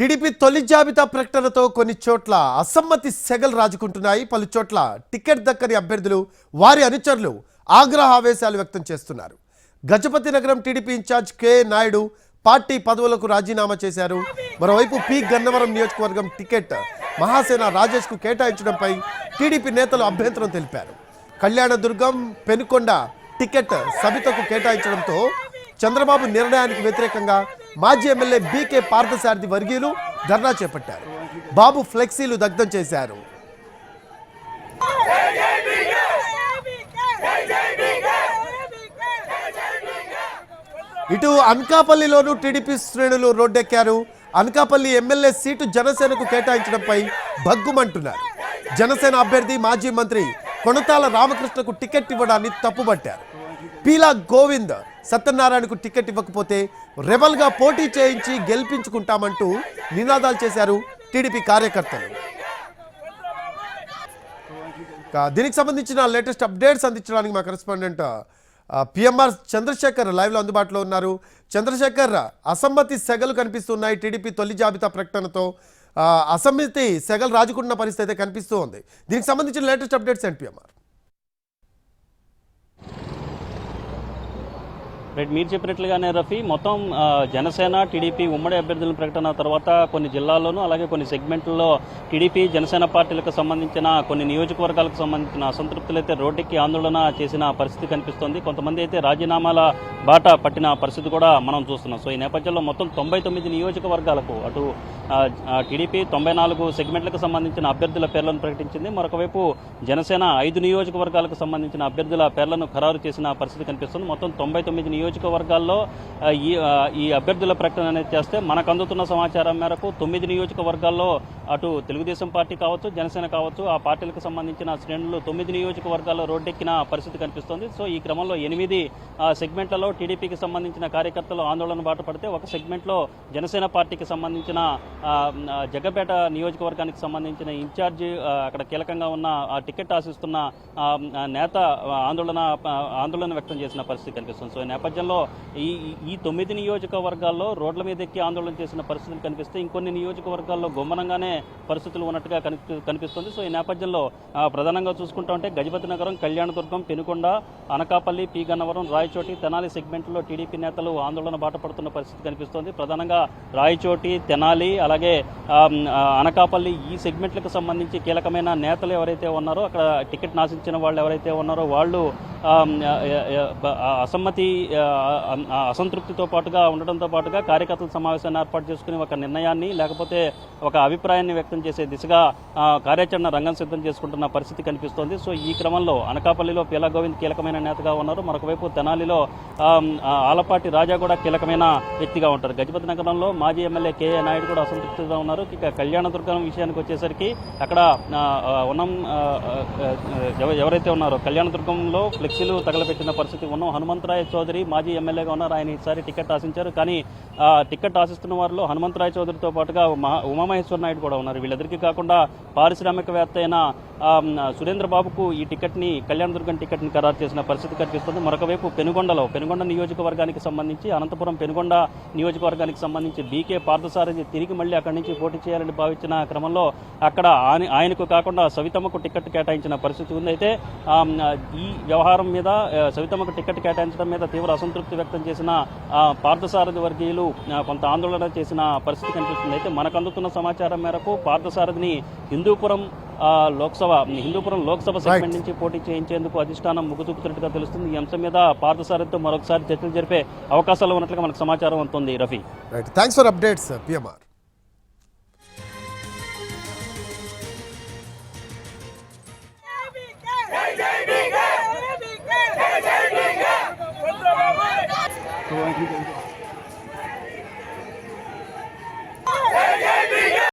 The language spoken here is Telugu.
టీడీపీ తొలి జాబితా ప్రకటనతో కొన్ని చోట్ల అసమ్మతి సెగలు రాజుకుంటున్నాయి. పలు చోట్ల టికెట్ దక్కని అభ్యర్థులు వారి అనుచరులు ఆగ్రహ ఆవేశాలు వ్యక్తం చేస్తున్నారు. Gajapathinagaram TDP in charge K Naidu party పదవులకు రాజీనామా చేశారు. మరోవైపు పి గన్నవరం నియోజకవర్గం టికెట్ మహాసేన రాజేష్కు కేటాయించడంపై టీడీపీ నేతలు అభ్యంతరం తెలిపారు. కళ్యాణదుర్గం పెనుకొండ టికెట్ సబితకు కేటాయించడంతో చంద్రబాబు నిర్ణయానికి వ్యతిరేకంగా మాజీ ఎమ్మెల్యే బీకే పార్థసారథి వర్గీయులు ధర్నా చేపట్టారు. బాబు ఫ్లెక్సీలు దగ్ధం చేశారు. ఇటు అనకాపల్లిలోనూ టీడీపీ శ్రేణులు రోడ్డెక్కారు. అనకాపల్లి ఎమ్మెల్యే సీటు జనసేనకు కేటాయించడంపై భగ్గుమంటున్నారు. జనసేన అభ్యర్థి మాజీ మంత్రి కొణతాల రామకృష్ణకు టికెట్ ఇవ్వడాన్ని తప్పుబట్టారు. పీలా గోవింద్ సత్యనారాయణకు టికెట్ ఇవ్వకపోతే రెబల్గా పోటీ చేయించి గెలిపించుకుంటామంటూ నినాదాలు చేశారు టీడీపీ కార్యకర్తలు. దీనికి సంబంధించిన లేటెస్ట్ అప్డేట్స్ అందించడానికి మా కరెస్పాండెంట్ పిఎంఆర్ చంద్రశేఖర్ లైవ్లో అందుబాటులో ఉన్నారు. చంద్రశేఖర్ అసమ్మతి సెగలు కనిపిస్తున్నాయి టీడీపీ తొలి జాబితా ప్రకటనతో. అసమ్మతి సెగలు రాజుకుంటున్న పరిస్థితి అయితే కనిపిస్తూ ఉంది. దీనికి సంబంధించిన లేటెస్ట్ అప్డేట్స్ ఏంటి పిఎంఆర్? రైట్ మీరు చెప్పినట్లుగానే రఫీ మొత్తం జనసేన టీడీపీ ఉమ్మడి అభ్యర్థుల ప్రకటన తర్వాత కొన్ని జిల్లాల్లోనూ అలాగే కొన్ని సెగ్మెంట్లలో టీడీపీ జనసేన పార్టీలకు సంబంధించిన కొన్ని నియోజకవర్గాలకు సంబంధించిన అసంతృప్తులు అయితే రోడ్డెక్కి ఆందోళన చేసిన పరిస్థితి కనిపిస్తోంది. కొంతమంది అయితే రాజీనామాల బాట పట్టిన పరిస్థితి కూడా మనం చూస్తున్నాం. సో ఈ నేపథ్యంలో మొత్తం తొంభై తొమ్మిది నియోజకవర్గాలకు అటు టీడీపీ తొంభై నాలుగు సెగ్మెంట్లకు సంబంధించిన అభ్యర్థుల పేర్లను ప్రకటించింది. మరొకవైపు జనసేన ఐదు నియోజకవర్గాలకు సంబంధించిన అభ్యర్థుల పేర్లను ఖరారు చేసిన పరిస్థితి కనిపిస్తుంది. మొత్తం తొంభై తొమ్మిది నియోజకవర్గాల్లో ఈ ఈ అభ్యర్థుల ప్రకటన అనేది చేస్తే మనకు అందుతున్న సమాచారం మేరకు తొమ్మిది నియోజకవర్గాల్లో అటు తెలుగుదేశం పార్టీ కావచ్చు జనసేన కావచ్చు ఆ పార్టీలకు సంబంధించిన శ్రేణులు తొమ్మిది నియోజకవర్గాల్లో రోడ్డెక్కిన పరిస్థితి కనిపిస్తోంది. సో ఈ క్రమంలో ఎనిమిది సెగ్మెంట్లలో టీడీపీకి సంబంధించిన కార్యకర్తలు ఆందోళన బాట పడితే ఒక సెగ్మెంట్లో జనసేన పార్టీకి సంబంధించిన జగ్గపేట నియోజకవర్గానికి సంబంధించిన ఇన్ఛార్జి అక్కడ కీలకంగా ఉన్న ఆ టికెట్ ఆశిస్తున్న నేత ఆందోళన ఆందోళన వ్యక్తం చేసిన పరిస్థితి కనిపిస్తుంది. సో నేపథ్యం నేపథ్యంలో ఈ ఈ- తొమ్మిది నియోజకవర్గాల్లో రోడ్ల మీద ఎక్కి ఆందోళన చేసిన పరిస్థితులు కనిపిస్తే ఇంకొన్ని నియోజకవర్గాల్లో గుమ్మనంగానే పరిస్థితులు ఉన్నట్టుగా కనిపి కనిపిస్తుంది. సో ఈ నేపథ్యంలో ప్రధానంగా చూసుకుంటా ఉంటే గజపతి నగరం కళ్యాణదుర్గం పెనుకొండ అనకాపల్లి పి గన్నవరం రాయచోటి తెనాలి సెగ్మెంట్లో టీడీపీ నేతలు ఆందోళన బాటపడుతున్న పరిస్థితి కనిపిస్తోంది. ప్రధానంగా రాయచోటి తెనాలి అలాగే అనకాపల్లి ఈ సెగ్మెంట్లకు సంబంధించి కీలకమైన నేతలు ఎవరైతే ఉన్నారో అక్కడ టికెట్ నాశించిన వాళ్ళు ఎవరైతే ఉన్నారో వాళ్ళు అసమ్మతి అసంతృప్తితో పాటుగా ఉండడంతో పాటుగా కార్యకర్తల సమావేశాన్ని ఏర్పాటు చేసుకుని ఒక నిర్ణయాన్ని లేకపోతే ఒక అభిప్రాయాన్ని వ్యక్తం చేసే దిశగా కార్యాచరణ రంగం సిద్ధం చేసుకుంటున్న పరిస్థితి కనిపిస్తోంది. సో ఈ క్రమంలో అనకాపల్లిలో పీలా గోవింద్ కీలకమైన నేతగా ఉన్నారు. మరొక వైపు తెనాలిలో ఆలపాటి రాజా కూడా కీలకమైన వ్యక్తిగా ఉంటారు. గజపతి నగరంలో మాజీ ఎమ్మెల్యే కేఏ నాయుడు కూడా అసంతృప్తిగా ఉన్నారు. ఇక కళ్యాణదుర్గం విషయానికి వచ్చేసరికి అక్కడ ఉన్నం ఎవరైతే ఉన్నారో కళ్యాణదుర్గంలో ఫ్లెక్సీలు తగలబెట్టిన పరిస్థితి ఉన్నాం. హనుమంతరాయ చౌదరి మాజీ ఎమ్మెల్యేగా ఉన్నారు. ఆయన ఈసారి టికెట్ ఆశించారు. కానీ ఆ, టికెట్ ఆశిస్తున్న వారిలో హనుమంతరాయ చౌదరితో పాటుగా ఉమామహేశ్వర నాయుడు కూడా ఉన్నారు. వీళ్ళిద్దరికీ కాకుండా పారిశ్రామికవేత్త అయిన ఆ, సురేంద్ర బాబుకు ఈ టికెట్ని కళ్యాణదుర్గం టికెట్ని ఖరారు చేసిన పరిస్థితి కనిపిస్తుంది. మరొకవైపు పెనుగొండలో పెనుగొండ నియోజకవర్గానికి సంబంధించి అనంతపురం పెనుగొండ నియోజకవర్గానికి సంబంధించి బీకే పార్థసారథి తిరిగి మళ్ళీ అక్కడి నుంచి పోటీ చేయాలని భావించిన క్రమంలో అక్కడ ఆయన ఆయనకు కాకుండా సవితమ్మకు టికెట్ కేటాయించిన పరిస్థితి ఉంది. అయితే ఈ వ్యవహారం మీద ఆ, సవితమ్మకు టికెట్ కేటాయించడం మీద తీవ్ర అసంతృప్తి వ్యక్తం చేసిన పార్థసారథి వర్గీయులు కొంత ఆందోళన చేసిన పరిస్థితి కనిపిస్తుంది. అయితే మనకు అందుతున్న సమాచారం మేరకు పార్థసారథిని హిందూపురం లోక్సభ హిందూపురం లోక్సభ సెగ్మెంట్ నుంచి పోటీ చేయించేందుకు అధిష్టానం ముగ్గు చూపుతున్నట్టుగా తెలుస్తుంది. ఈ అంశం మీద పార్థసారథితో మరొకసారి చర్చలు జరిపే అవకాశాలు ఉన్నట్లుగా మనకు సమాచారం అందుతుంది Rafi. Thanks for updates PMR Go ahead.